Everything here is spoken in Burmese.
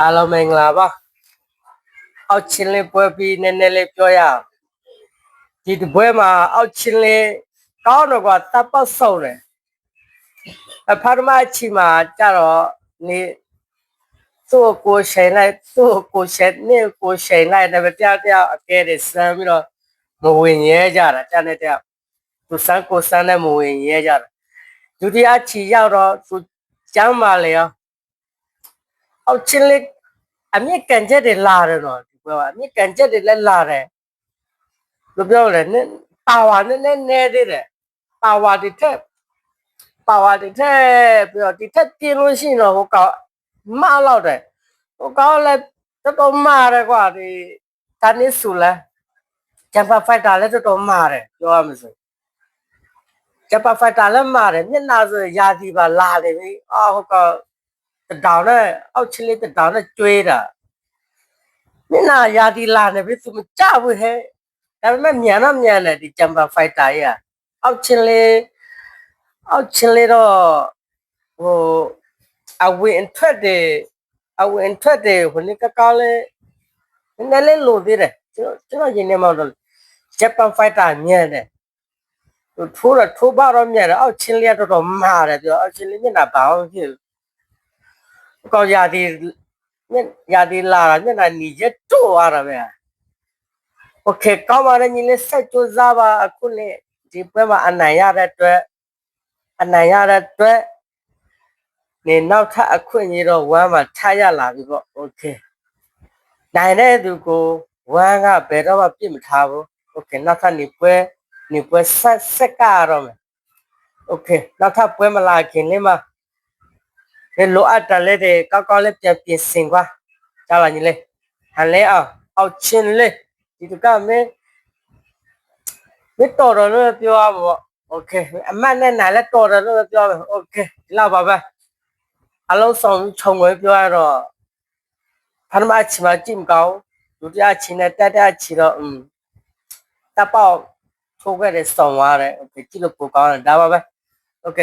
အားလုံးမင်္ဂလာပါအောက်ချင်းလေးပွဲပြီးနည်းနည်းလေးပြောရအောင်ဒီတပွဲမှာအောက်ချင်းလေးကောင်းတော့ကတပ်ပတ်ဆုံးတယ်အဖာမအချီမှာကြတော့နေသူ့ကိုရှိန်လိုက်သူ့ကိုရှိန်နေကိုရှိန်လိုက်တယ်တရားတရားအကဲတွေစမ်းပြီးတော့မဝင်ရဲကြတာတန်းတဲ့တရားသူစမ်းကိုစမ်းနဲ့မဝင်ရဲကြတာဒုတိယချီရောက်တော့သူကျမ်းပါလေရော အောက်ချင်းလေးအမြင့်ကန်ချက်တွေလာတယ်တော့ဒီကွာအမြင့်ကန်ချက်တွေလည်းလာတယ်ဘယ်လိုပြောလဲနည်းပါဝါနည်းနည်းနည်းသေးတယ်ပါဝါတွေထက်ပါဝါတွေထက်ပြီးတော့ဒီထက်ပြင်းလို့ရှိရင်တော့ဟိုကောင်မလောက်တယ်ဟိုကောင်လည်းတော်တော်မာတယ်ကွာဒီတန်းနေဆူလဲဂျမ်ပါဖိုက်တာလည်းတော်တော်မာတယ်ပြောရမစို့ဂျမ်ပါဖိုက်တာလည်းမာတယ်မျက်နှာဆိုရာသီပါလာနေပြီအော်ဟိုကောင် တတောင်နဲ့အောက်ချလေးတတောင်နဲ့ကျွေးတာမျက်နှာရာဒီလာနေပြီသူမကြဘူးဟဲ့ဒါပေမဲ့မြန်တော့မြန်တယ်ဒီဂျမ်ပါဖိုက်တာကြီးอ่ะအောက်ချလေးအောက်ချလေးတော့ဟိုအဝင်ထွက်တယ်အဝင်ထွက်တယ်ဟိုနေ့ကကောင်းလဲနည်းနည်းလေးလိုသေးတယ်ကျွန်တော်ကျွန်တော်ရင်ထဲမှာတော့ဂျပန်ဖိုက်တာမြန်တယ်သူထိုးတော့ထိုးပါတော့မြန်တယ်အောက်ချင်းလေးကတော်တော်မာတယ်ပြောအောက်ချင်းလေးမျက်နှာဘာမှမဖြစ်ဘူး ကောရာဒီမျက်ရာဒီလာတာမျက်နှာညီချက်တို့ရတာပဲโอเคကောင်းပါတယ်ညီလေးဆက်ကြိုးစားပါအခုလေဒီပွဲမှာအနိုင်ရတဲ့အတွက်အနိုင်ရတဲ့အတွက်နေနောက်ထပ်အခွင့်အရေးတော့ဝမ်းမှာထားရလာပြီပေါ့โอเคနိုင်တဲ့သူကိုဝမ်းကဘယ်တော့မှပြစ်မထားဘူးโอเคနောက်ထပ်နေပွဲနေပွဲဆက်ဆက်ကြရတော့မယ်โอเคနောက်ထပ်ပွဲမလာခင်လေးမှာ ဒီလိုအပ်တယ်လေတဲ့ကောက်ကောက်လေးပြန်ပြင်ဆင်ကွာကြားပါညီလေးဟန်လဲအောင်အောက်ချင်းလေးဒီတကမင်းမတော်တော်လို့ပြောရပါโอเคအမတ်နဲ့နိုင်လဲတော်တယ်လို့ပြောမယ်โอเคဒီလောက်ပါပဲအလုံးစုံခြုံဝဲပြောရတော့ပထမအချိန်မှာကြည့်မကောင်းဒုတိယအချိန်နဲ့တတိယအချိန်တော့อืมတပ်ပေါက်ထိုးခဲ့တဲ့စုံသွားတယ်โอเคကြည့်လို့ပိုကောင်းတယ်ဒါပါပဲโอเค